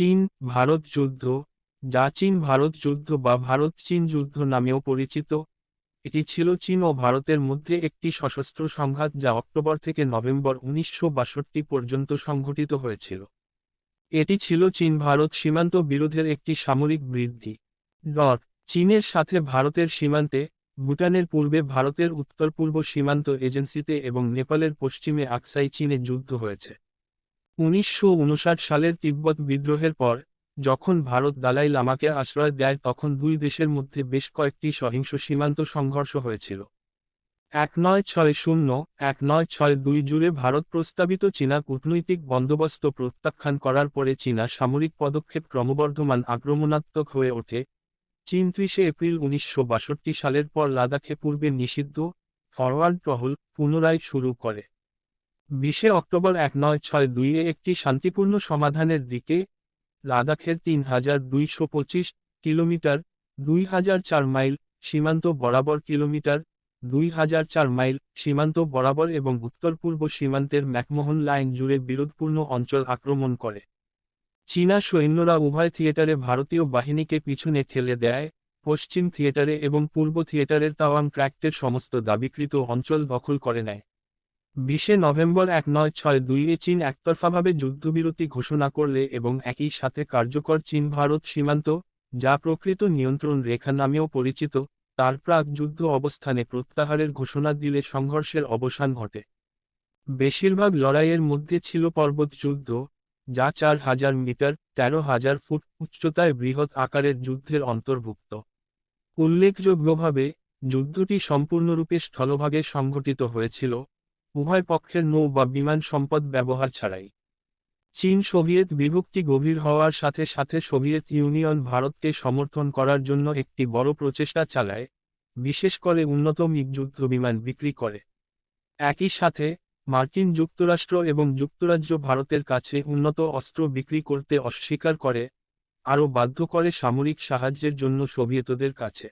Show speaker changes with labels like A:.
A: চীন ভারত যুদ্ধ, যা চীন ভারত যুদ্ধ বা ভারত চীন যুদ্ধ নামেও পরিচিত। এটি ছিল চীন ও ভারতের মধ্যে একটি সশস্ত্র সংঘাত যা অক্টোবর থেকে নভেম্বর উনিশশো বাষট্টি পর্যন্ত সংঘটিত হয়েছিল। এটি ছিল চীন ভারত সীমান্ত বিরোধের একটি সামরিক বৃদ্ধি। ডট চীনের সাথে ভারতের সীমান্তে, ভুটানের পূর্বে ভারতের উত্তর পূর্ব সীমান্ত এজেন্সিতে এবং নেপালের পশ্চিমে আকসাই চীনে যুদ্ধ হয়েছে। উনিশশো উনষাট সালের তিব্বত বিদ্রোহের পর, যখন ভারত দালাই লামাকে আশ্রয় দেয়, তখন দুই দেশের মধ্যে বেশ কয়েকটি সহিংস সীমান্ত সংঘর্ষ হয়েছিল। এক নয় ছয় শূন্য, এক নয় ছয় দুই জুড়ে ভারত প্রস্তাবিত চীনা কূটনৈতিক বন্দোবস্ত প্রত্যাখ্যান করার পরে চীনা সামরিক পদক্ষেপ ক্রমবর্ধমান আক্রমণাত্মক হয়ে ওঠে। চীন ত্রিশে এপ্রিল উনিশশো বাষট্টি সালের পর লাদাখে পূর্বে নিষিদ্ধ, ফরওয়ার্ড টহল পুনরায় শুরু করে। বিশে অক্টোবর এক নয় ছয় দুইয়ে একটি শান্তিপূর্ণ সমাধানের দিকে, লাদাখের তিন হাজার দুইশো পঁচিশ কিলোমিটার, দুই হাজার চার মাইল সীমান্ত বরাবর কিলোমিটার, দুই হাজার চার মাইল সীমান্ত বরাবর এবং উত্তর পূর্ব সীমান্তের ম্যাকমোহন লাইন জুড়ে বিরোধপূর্ণ অঞ্চল আক্রমণ করে। চীনা সৈন্যরা উভয় থিয়েটারে ভারতীয় বাহিনীকে পিছনে ঠেলে দেয়, পশ্চিম থিয়েটারে এবং পূর্ব থিয়েটারের তাওয়াং ট্র্যাক্টের সমস্ত দাবিকৃত অঞ্চল দখল করে নেয়। বিশে নভেম্বর এক নয় ছয় দুইয়ে চীন একতরফাভাবে যুদ্ধবিরতি ঘোষণা করলে এবং একই সাথে কার্যকর চীন ভারত সীমান্ত, যা প্রকৃত নিয়ন্ত্রণ রেখা নামেও পরিচিত, তার প্রাক যুদ্ধ অবস্থানে প্রত্যাহারের ঘোষণা দিলে সংঘর্ষের অবসান ঘটে। বেশিরভাগ লড়াইয়ের মধ্যে ছিল পর্বত যুদ্ধ, যা চার হাজার মিটার, তেরো হাজার ফুট উচ্চতায় বৃহৎ আকারের যুদ্ধের অন্তর্ভুক্ত। উল্লেখযোগ্যভাবে, যুদ্ধটি সম্পূর্ণরূপে স্থলভাগে সংঘটিত হয়েছিল উভয় পক্ষের নৌ বা বিমান সম্পদ ব্যবহার ছাড়াই। চীন সোভিয়েত বিভক্তি গভীর হওয়ার সাথে সাথে সোভিয়েত ইউনিয়ন ভারতকে সমর্থন করার জন্য একটি বড় প্রচেষ্টা চালায়, বিশেষ করে উন্নত মিগ যুদ্ধ বিমান বিক্রি করে। একই সাথে, মার্কিন যুক্তরাষ্ট্র এবং যুক্তরাজ্য ভারতের কাছে উন্নত অস্ত্র বিক্রি করতে অস্বীকার করে, আরও বাধ্য করে সামরিক সাহায্যের জন্য সোভিয়েতদের কাছে।